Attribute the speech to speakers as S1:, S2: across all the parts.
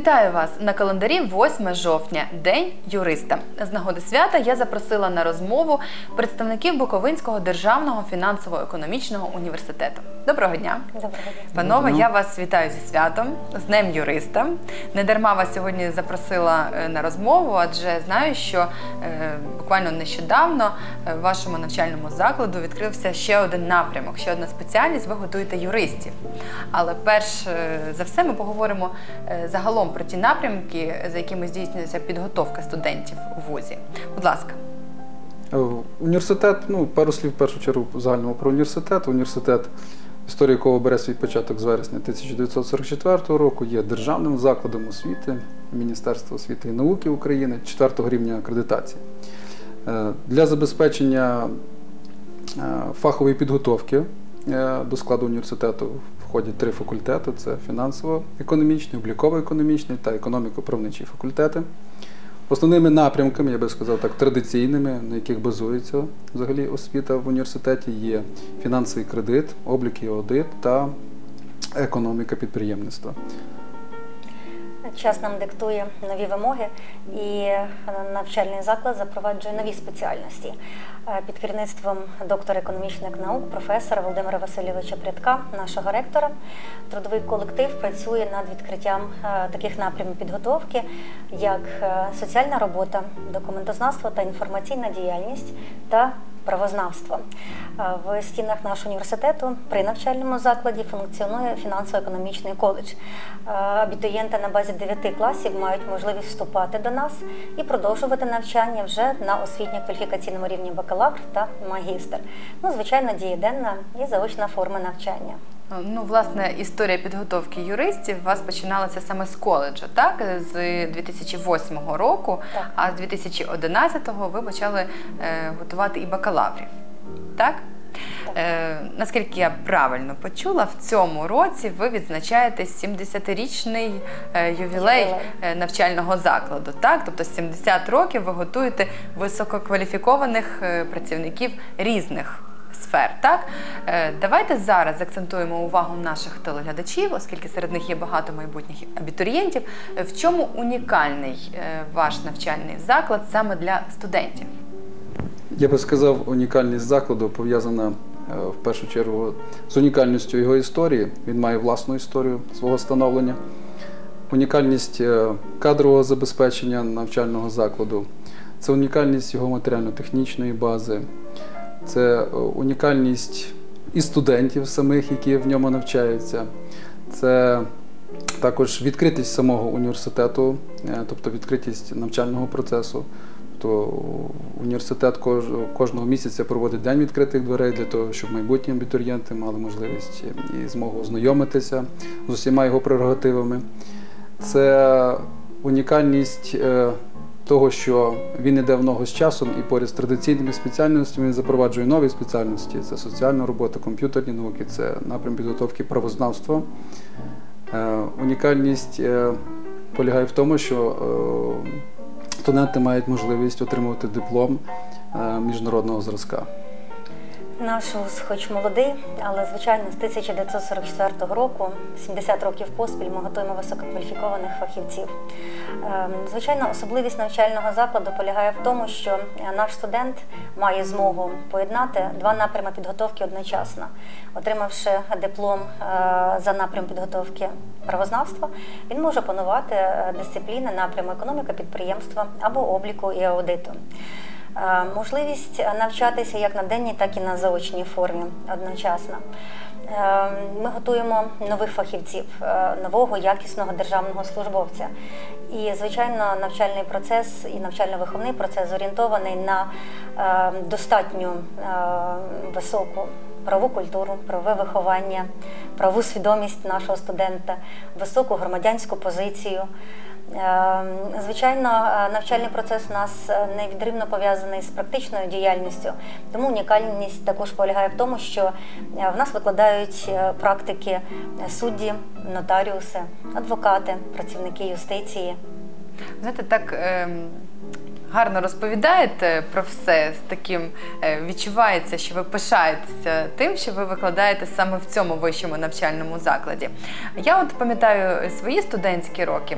S1: Вітаю вас на календарі 8 жовтня, День юриста. З нагоди свята я запросила на розмову представників Буковинського державного фінансово-економічного університету. Доброго дня,
S2: Доброго дня.
S1: панове. Я вас вітаю зі святом, з Днем юриста. Не дарма вас сьогодні запросила е, на розмову, адже знаю, що е, буквально нещодавно е, в вашому навчальному закладу відкрився ще один напрямок, ще одна спеціальність. Ви готуєте юристів. Але перш за все ми поговоримо е, про ті напрямки, за якими здійснюється підготовка студентів у вузі. Будь ласка.
S3: Е, Університет, ну, пару слів в першу чергу загальному про університет. Університет, історія якого бере свій початок з вересня 1944 року, є державним закладом освіти Міністерства освіти і науки України 4 рівня акредитації. Е, Для забезпечення е, фахової підготовки до складу університету входять три факультети: це фінансово-економічний, обліково-економічний та економіко-правничий факультети. Основними напрямками, я би сказав так, традиційними, на яких базується взагалі освіта в університеті, є фінансовий кредит, облік і аудит та економіка підприємництва.
S2: Час нам диктує нові вимоги, і навчальний заклад запроваджує нові спеціальності Е, під керівництвом доктора економічних наук, професора Володимира Васильовича Прядка, нашого ректора. Трудовий колектив працює над відкриттям е, таких напрямів підготовки, як е, соціальна робота, документознавство та інформаційна діяльність та правознавство. Е, В стінах нашого університету при навчальному закладі функціонує фінансово-економічний коледж. Абітурієнти на базі 9 класів мають можливість вступати до нас і продовжувати навчання вже на освітньо-кваліфікаційному рівні бакалавр та магістр. Ну, звичайно, дієденна і заочна форма навчання.
S1: Ну, власне, історія підготовки юристів у вас починалася саме з коледжу, так? З 2008 року,
S2: Так.
S1: а з 2011-го ви почали е, готувати і бакалаврів. Так? Е, наскільки я правильно почула, в цьому році ви відзначаєте 70-річний е, ювілей
S2: Ювілей.
S1: е, навчального закладу. Так? Тобто 70 років ви готуєте висококваліфікованих е, працівників різних сфер. Так? Е, Давайте зараз акцентуємо увагу наших телеглядачів, оскільки серед них є багато майбутніх абітурієнтів. Е, В чому унікальний е, ваш навчальний заклад саме для студентів?
S3: Я би сказав, унікальність закладу пов'язана в першу чергу з унікальністю його історії. Він має власну історію свого становлення. Унікальність кадрового забезпечення навчального закладу, це унікальність його матеріально-технічної бази, це е, унікальність і студентів самих, які в ньому навчаються. Це також відкритість самого університету, е, тобто відкритість навчального процесу. То університет кожного місяця проводить день відкритих дверей для того, щоб майбутні абітурієнти мали можливість і змогу ознайомитися з усіма його прерогативами. Це унікальність е, того, що він іде в ногу з часом і поряд з традиційними спеціальностями він запроваджує нові спеціальності: це соціальна робота, комп'ютерні науки, це напрям підготовки правознавства. Е, Унікальність е, полягає в тому, що е, студенти мають можливість отримувати диплом міжнародного зразка.
S2: Наш вуз хоч молодий, але звичайно з 1944 року, 70 років поспіль, ми готуємо висококваліфікованих фахівців. Ем, Звичайно, особливість навчального закладу полягає в тому, що е, наш студент має змогу поєднати два напрями підготовки одночасно. Отримавши диплом е, за напрям підготовки правознавства, він може опанувати е, дисципліни напряму економіка підприємства або обліку і аудиту. Е, Можливість навчатися як на денній, так і на заочній формі одночасно. Е, Ми готуємо нових фахівців, е, нового якісного державного службовця. І, звичайно, навчальний процес і навчально-виховний процес зорієнтований на достатньо високу правову культуру, правове виховання, правову свідомість нашого студента, високу громадянську позицію. Е, Звичайно, е, навчальний процес у нас е, невідривно пов'язаний з практичною діяльністю, тому унікальність також полягає в тому, що е, в нас викладають практики судді, нотаріуси, адвокати, працівники юстиції.
S1: Знаєте, так ем, гарно розповідаєте про все з таким е, відчувається, що ви пишаєтеся тим, що ви викладаєте саме в цьому вищому навчальному закладі. Я от пам'ятаю свої студентські роки.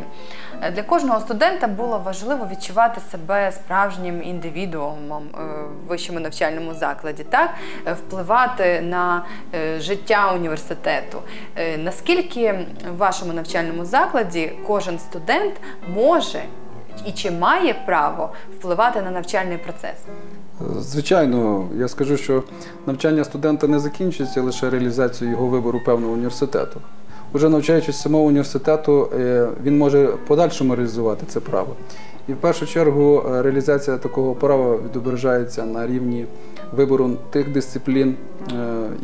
S1: Е, Для кожного студента було важливо відчувати себе справжнім індивідуумом е, в вищому навчальному закладі, так впливати на життя університету. Наскільки в вашому навчальному закладі кожен студент може і чи має право впливати на навчальний процес?
S3: Звичайно, я скажу, що навчання студента не закінчується лише реалізацією його вибору певного університету. Уже навчаючись самого університету, е, він може подальшому реалізувати це право. І в першу чергу е, реалізація такого права відображається на рівні вибору тих дисциплін, е,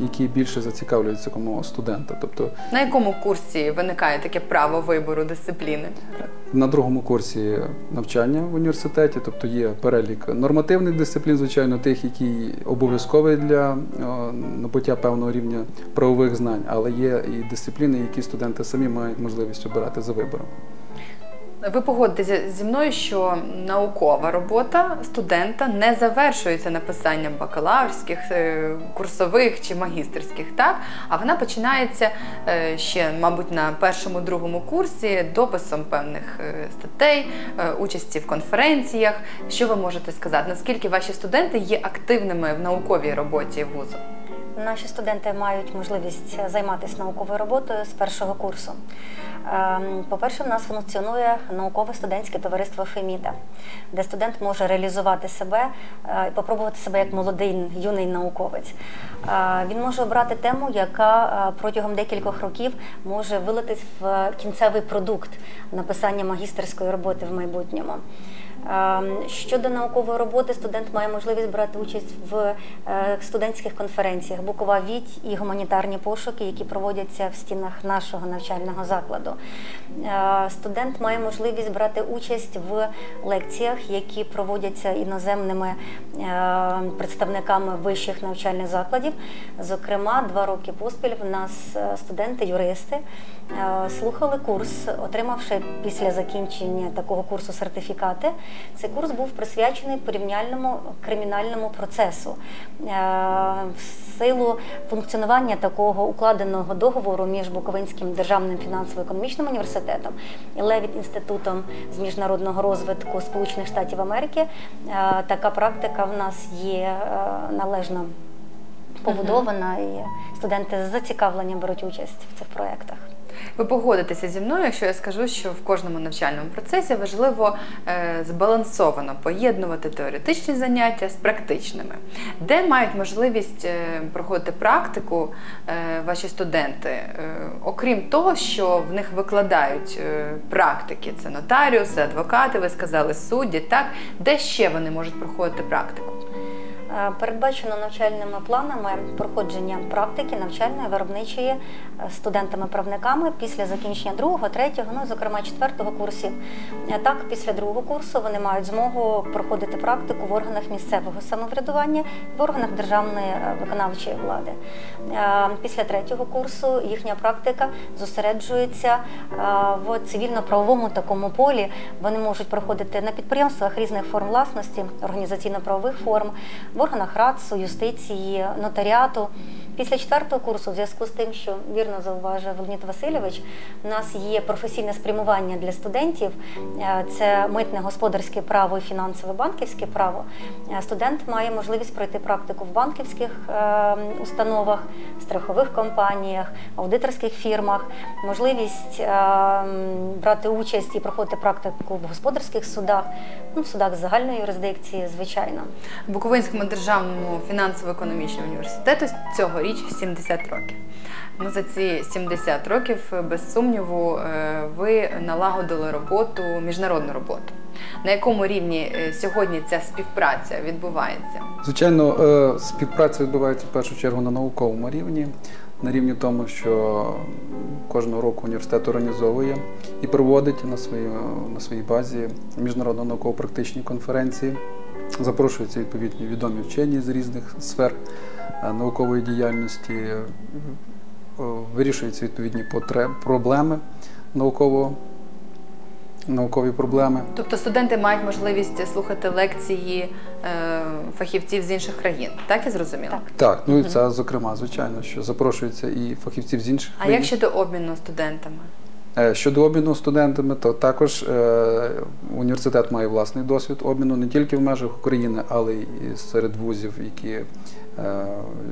S3: які більше зацікавлюють самого студента. Тобто
S1: На якому курсі виникає таке право вибору дисципліни?
S3: на другому курсі навчання в університеті, тобто є перелік нормативних дисциплін, звичайно, тих, які обов'язкові для набуття певного рівня правових знань, але є і дисципліни, які студенти самі мають можливість обирати за вибором.
S1: Ви погодитеся зі мною, що наукова робота студента не завершується написанням бакалаврських, е, курсових чи магістерських, так? А вона починається е, ще, мабуть, на першому другому курсі дописом певних е, статей, участі в конференціях. Що ви можете сказати? Наскільки ваші студенти є активними в науковій роботі вузу?
S2: Наші студенти мають можливість займатися науковою роботою з першого курсу. Ем, По-перше, в нас функціонує наукове студентське товариство Феміда, де студент може реалізувати себе е, і попробувати себе як молодий юний науковець. Е, Він може обрати тему, яка е, протягом декількох років може вилитись в кінцевий продукт написання магістерської роботи в майбутньому. Ем, Щодо наукової роботи, студент має можливість брати участь в е, студентських конференціях Букова Віть і гуманітарні пошуки, які проводяться в стінах нашого навчального закладу. Е, Студент має можливість брати участь в лекціях, які проводяться іноземними е, представниками вищих навчальних закладів. Зокрема, два роки поспіль в нас студенти-юристи слухали курс, отримавши після закінчення такого курсу сертифікати. Цей курс був присвячений порівняльному кримінальному процесу. Е, В силу функціонування такого укладеного договору між Буковинським державним фінансово-економічним університетом і Левіт інститутом з міжнародного розвитку Сполучених Штатів Америки, е, така практика в нас є е, належно побудована, і студенти з зацікавленням беруть участь в цих проєктах.
S1: Ви погодитеся зі мною, якщо я скажу, що в кожному навчальному процесі важливо е, збалансовано поєднувати теоретичні заняття з практичними, де мають можливість е, проходити практику е, ваші студенти, окрім того, що в них викладають практики, це нотаріуси, адвокати, ви сказали, судді, так де ще вони можуть проходити практику?
S2: Е, Передбачено навчальними планами проходження практики навчальної виробничої е, студентами-правниками після закінчення другого, третього, ну зокрема четвертого курсів. Е, Так, після другого курсу вони мають змогу проходити практику в органах місцевого самоврядування в органах державної виконавчої влади. Після третього курсу їхня практика зосереджується в цивільно-правовому такому полі. Вони можуть проходити на підприємствах різних форм власності, організаційно-правових форм, в органах РАЦу, юстиції, нотаріату. Після четвертого курсу, в зв'язку з тим, що вірно зауважив Леонід Васильович, у нас є професійне спрямування для студентів. Е, Це митне господарське право і фінансове банківське право. Е, Студент має можливість пройти практику в банківських е, установах, страхових компаніях, аудиторських фірмах, можливість брати участь і проходити практику в господарських судах, ну, в судах загальної юрисдикції, звичайно.
S1: Буковинському державному фінансово-економічному університету цьогоріч 70 років. Ну, за ці 70 років, без сумніву, е, ви налагодили роботу, міжнародну роботу. На якому рівні е, сьогодні ця співпраця відбувається?
S3: Звичайно, е, співпраця відбувається в першу чергу на науковому рівні, на рівні тому, що кожного року університет організовує і проводить на своїй, на своїй базі міжнародно науково-практичні конференції. Запрошуються відповідні відомі вчені з різних сфер е, наукової діяльності, е, вирішуються відповідні потреб, проблеми наукового наукові проблеми.
S1: Тобто студенти мають можливість слухати лекції е, фахівців з інших країн, так я зрозуміла?
S2: Так.
S3: Так, ну і це зокрема, звичайно, що запрошуються і фахівців з інших
S1: А
S3: країн.
S1: як щодо обміну студентами?
S3: Е, Щодо обміну студентами, то також е, університет має власний досвід обміну не тільки в межах України, але й серед вузів, які е,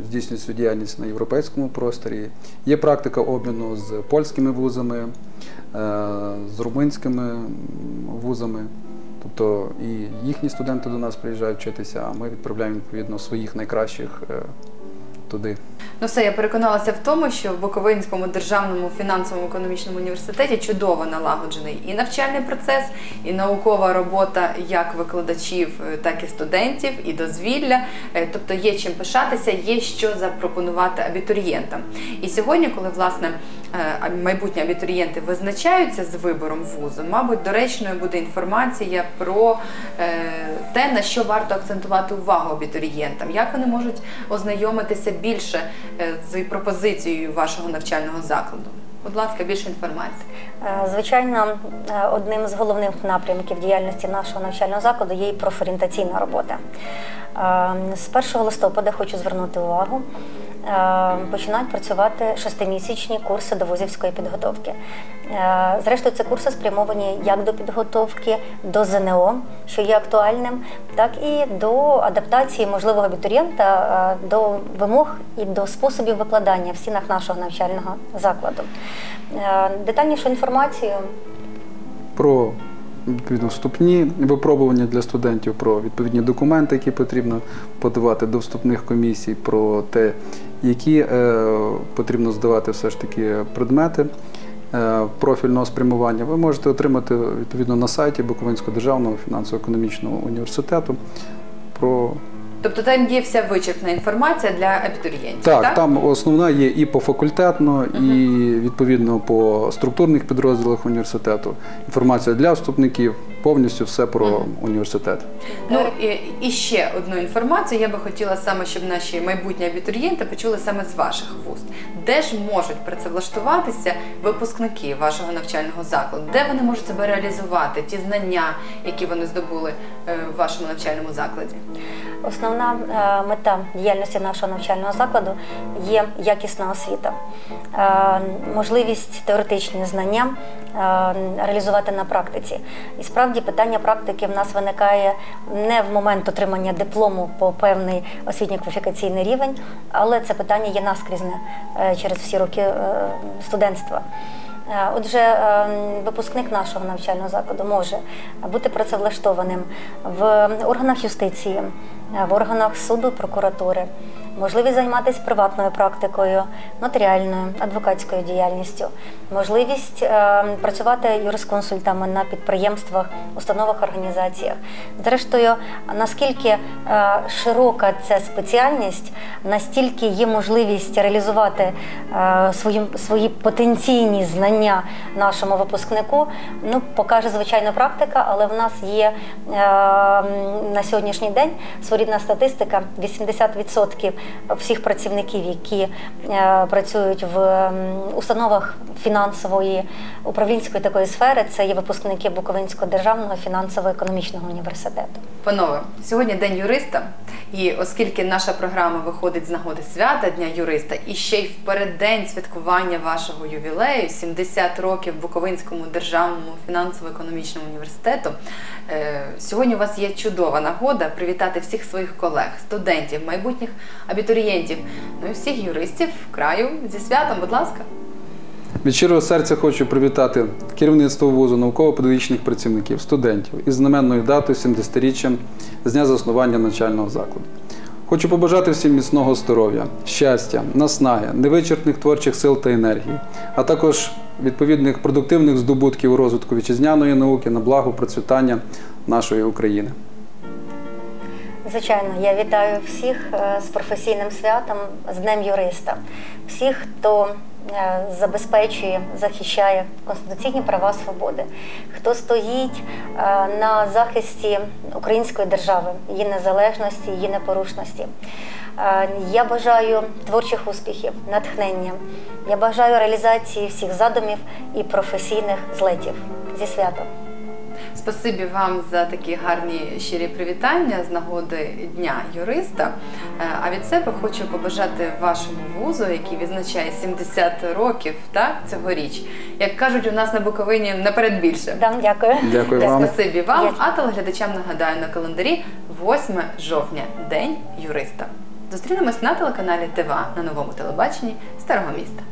S3: здійснюють свою діяльність на європейському просторі. Є практика обміну з польськими вузами, з румунськими вузами. Тобто і їхні студенти до нас приїжджають вчитися, а ми відправляємо відповідно своїх найкращих туди.
S1: Ну все, я переконалася в тому, що в Буковинському державному фінансовому економічному університеті чудово налагоджений і навчальний процес, і наукова робота як викладачів, е, так і студентів, і дозвілля. Е, Тобто є чим пишатися, є що запропонувати абітурієнтам. І сьогодні, коли власне майбутні абітурієнти визначаються з вибором вузу, мабуть, доречною буде інформація про е, те, на що варто акцентувати увагу абітурієнтам, як вони можуть ознайомитися більше е, з пропозицією вашого навчального закладу. Будь ласка, більше інформації.
S2: Е, Звичайно, е, одним з головних напрямків діяльності нашого навчального закладу є і профорієнтаційна робота. Е, З 1 листопада хочу звернути увагу. Е, Починають працювати шестимісячні курси до вузівської підготовки. Е, Зрештою, це курси спрямовані як до підготовки до ЗНО, що є актуальним, так і до адаптації можливого абітурієнта е, до вимог і до способів викладання в стінах нашого навчального закладу. Детальнішу інформацію
S3: про відповідно вступні випробування для студентів, про відповідні документи, які потрібно подавати до вступних комісій, про те, які е, потрібно здавати все ж таки предмети е, профільного спрямування, ви можете отримати відповідно на сайті Буковинського державного фінансово-економічного університету. Про
S1: Тобто там є вся вичерпна інформація для абітурієнтів.
S3: так,
S1: Так,
S3: там основна є і по факультетно, і відповідно по структурних підрозділах університету. Інформація для вступників, повністю все про університет.
S1: Ну і, і ще одну інформацію я би хотіла саме, щоб наші майбутні абітурієнти почули саме з ваших вуст. Де ж можуть працевлаштуватися випускники вашого навчального закладу? Де вони можуть себе реалізувати, ті знання, які вони здобули е, в вашому навчальному закладі?
S2: Основна е, мета діяльності нашого навчального закладу є якісна освіта, Е, можливість теоретичні знання е, реалізувати на практиці. І справді питання практики в нас виникає не в момент отримання диплому по певний освітньо-кваліфікаційний рівень, але це питання є наскрізне е, через всі роки е, студентства. Е, Отже, випускник нашого навчального закладу може бути працевлаштованим в органах юстиції, в органах суду, прокуратури, можливість займатися приватною практикою, нотаріальною, адвокатською діяльністю, можливість е, працювати юрисконсультами на підприємствах, установах, організаціях. Зрештою, наскільки е, широка ця спеціальність, настільки є можливість реалізувати е, свої, свої потенційні знання нашому випускнику. Ну, покаже звичайно практика, але в нас є е, на сьогоднішній день своєрідна статистика: 80% всіх працівників, які е, працюють в установах фінансової управлінської такої сфери, це є випускники Буковинського державного фінансово-економічного університету.
S1: Панове, сьогодні день юриста, і оскільки наша програма виходить з нагоди свята Дня юриста, і ще й в переддень святкування вашого ювілею, 70 років Буковинському державному фінансово-економічному університету, е, сьогодні у вас є чудова нагода привітати всіх своїх колег, студентів, майбутніх абітурієнтів, ну і всіх юристів краю зі святом, будь ласка.
S3: Від щирого серця хочу привітати керівництво вузу, науково-педагогічних працівників, студентів із знаменною датою 70-річчям з дня заснування навчального закладу. Хочу побажати всім міцного здоров'я, щастя, наснаги, невичерпних творчих сил та енергії, а також відповідних продуктивних здобутків у розвитку вітчизняної науки на благо процвітання нашої України.
S2: Звичайно, я вітаю всіх е, з професійним святом, з Днем юриста, всіх, хто забезпечує, захищає конституційні права свободи, хто стоїть е, на захисті української держави, її незалежності, її непорушності. Е, Я бажаю творчих успіхів, натхнення. Я бажаю реалізації всіх задумів і професійних злетів зі святом.
S1: Спасибі вам за такі гарні щирі привітання з нагоди Дня юриста. Е, А від себе хочу побажати вашому вузу, який відзначає 70 років так, цьогоріч. Як кажуть, у нас на Буковині наперед більше.
S2: Да, дякую.
S3: Дякую вам.
S1: Спасибі вам,
S2: Я-
S1: а телеглядачам нагадаю на календарі 8 жовтня, День юриста. Зустрінемось на телеканалі ТВА на новому телебаченні Старого міста.